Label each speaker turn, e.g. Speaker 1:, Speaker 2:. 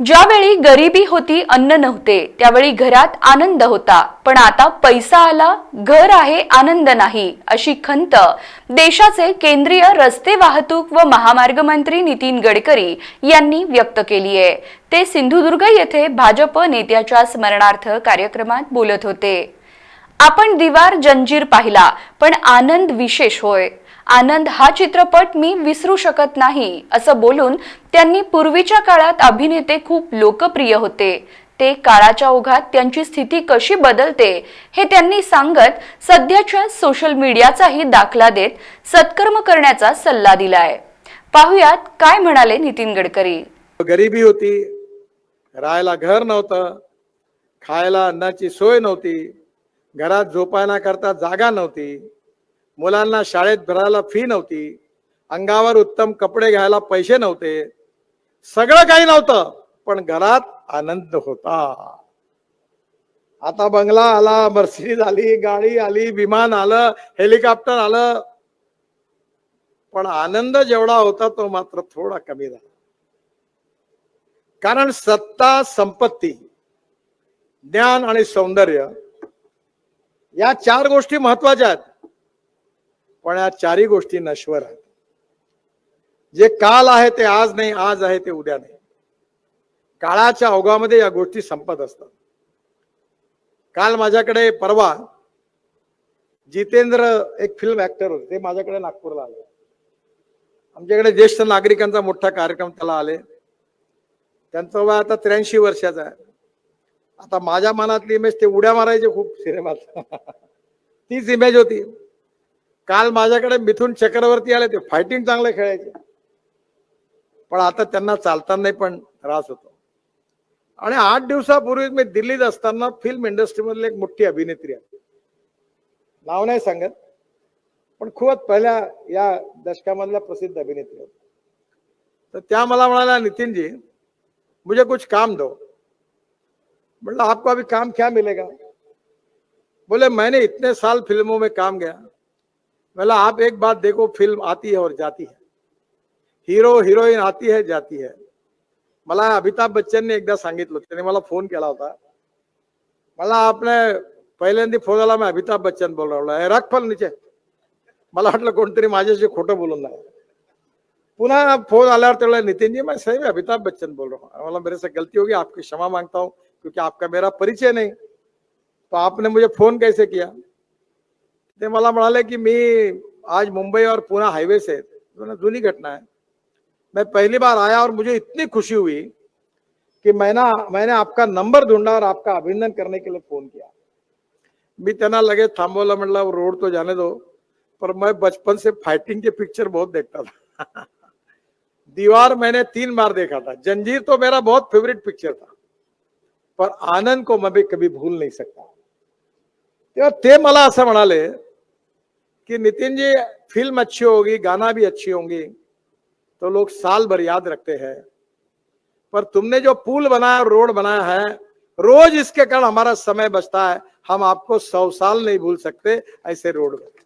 Speaker 1: ज्यावेळी गरिबी होती अन्न नव्हते त्यावेळी घरात आनंद होता. पण आता पैसा आला घर आहे आनंद नाही अशी खंत देशाचे केंद्रीय रस्ते वाहतूक व महामार्ग मंत्री नितीन गडकरी यांनी व्यक्त केली आहे. ते सिंधुदुर्ग येथे भाजप नेत्याच्या स्मरणार्थ कार्यक्रमात बोलत होते. आपण दिवार जंजीर पाहिला पण आनंद विशेष होय. आनंद हा चित्रपट मी विसरू शकत नाही असं बोलून त्यांनी पूर्वीच्या काळात अभिनेते खूप लोकप्रिय होते. ते काळाच्या ओघात त्यांची स्थिती कशी बदलते हे त्यांनी सांगत सध्याच्या सोशल मीडियाचाही दाखला देत सत्कर्म करण्याचा सल्ला दिलाय. पाहुयात काय म्हणाले नितीन गडकरी.
Speaker 2: गरिबी होती राहायला घर नव्हतं खायला अन्नाची सोय नव्हती घरात झोपायला करता जागा नव्हती मुलांना शाळेत भरायला फी नव्हती. अंगावर उत्तम कपडे घ्यायला पैसे नव्हते. सगळं काही नव्हतं पण घरात आनंद होता. आता बंगला आला मर्सिडीज आली गाडी आली विमान आलं हेलिकॉप्टर आलं. पण आनंद जेवढा होता तो मात्र थोडा कमी झाला. कारण सत्ता संपत्ती ज्ञान आणि सौंदर्य या चार गोष्टी महत्त्वाच्या आहेत. पण या चारही गोष्टी नश्वर आहेत. जे काल आहे ते आज नाही आज आहे ते उद्या नाही. काळाच्या ओघामध्ये या गोष्टी संपत असतात. काल माझ्याकडे परवा जितेंद्र एक फिल्म ऍक्टर होते ते माझ्याकडे नागपूरला आले. आमच्याकडे ज्येष्ठ नागरिकांचा मोठा कार्यक्रम त्याला आले. त्यांचं वय आता त्र्याऐंशी वर्षाचा आहे. आता माझ्या मनातली इमेज ते उड्या मारायचे खूप सिनेमात. तीच इमेज होती. काल माझ्याकडे मिथून चक्रवर्ती आले ते फायटिंग चांगले खेळायचे. पण आता त्यांना चालताना पण त्रास होतो. आणि आठ दिवसापूर्वी मी दिल्लीत असताना फिल्म इंडस्ट्रीमधली एक मोठी अभिनेत्री आहे. नाव नाही सांगत पण खूपच पहिल्या या दशकामधल्या प्रसिद्ध अभिनेत्री होत्या तर त्या मला म्हणाल्या नितीनजी मुझे कुछ काम दो. मतलब आपको अभी काम क्या मिलेगा? बोले मैंने इतने साल फिल्मों में काम गया बोला आप एक बात देखो फिल्म आती है और जाती है। हिरो हिरोईन आती है जाती है। मला अमिताभ बच्चनने एकदा सांगितलं त्याने मला फोन केला होता। मला आपने पहिल्यांदा फोन आला मी अमिताभ बच्चन बोल रहा रख फल नीचे। मला वाटलं कोणतरी माझ्याशी खोटं बोलून नाही पुनः फोन आल्यावर तेवढा नितिन जी मैं सही में अमिताभ बच्चन बोल रहा हूँ। बोला मेरे से गलती होगी आपकी क्षमा मांगता हूँ क्योंकि आपका मेरा परिचय नहीं। तो आपने मुझे फोन कैसे किया? ते मला म्हणाले की मी आज मुंबई और पुणे हाईवे से मैंने जुनी घटना है। मैं पहली बार आया और मुझे इतनी खुशी हुई कि मैंने मैंने आपका नंबर ढूंढा और आपका अभिनंदन करने के लिए फ़ोन किया। मी त्यांना लगेच थांबवलं, म्हटलं रोड तो जाने दो। पर मैं बचपन से फाइटिंग के पिक्चर बहुत देखता था। दीवार मैंने तीन बार देखा था। जंजीर तो मेरा बहुत फेवरेट पिक्चर था। पर आनंद को मैं भी कभी भूल नहीं सकता। तेव्हा ते मला असं म्हणाले की नितिन जी फ़िल्म अच्छी होगी, गाना भी अच्छी होंगी तो लोग साल भर याद रखते हैं। पर तुमने जो पुल बनाया, रोड बनाया है, रोज इसके कारण हमारा समय बचता है। हम आपको सौ साल नहीं भूल सकते ऐसे रोड बने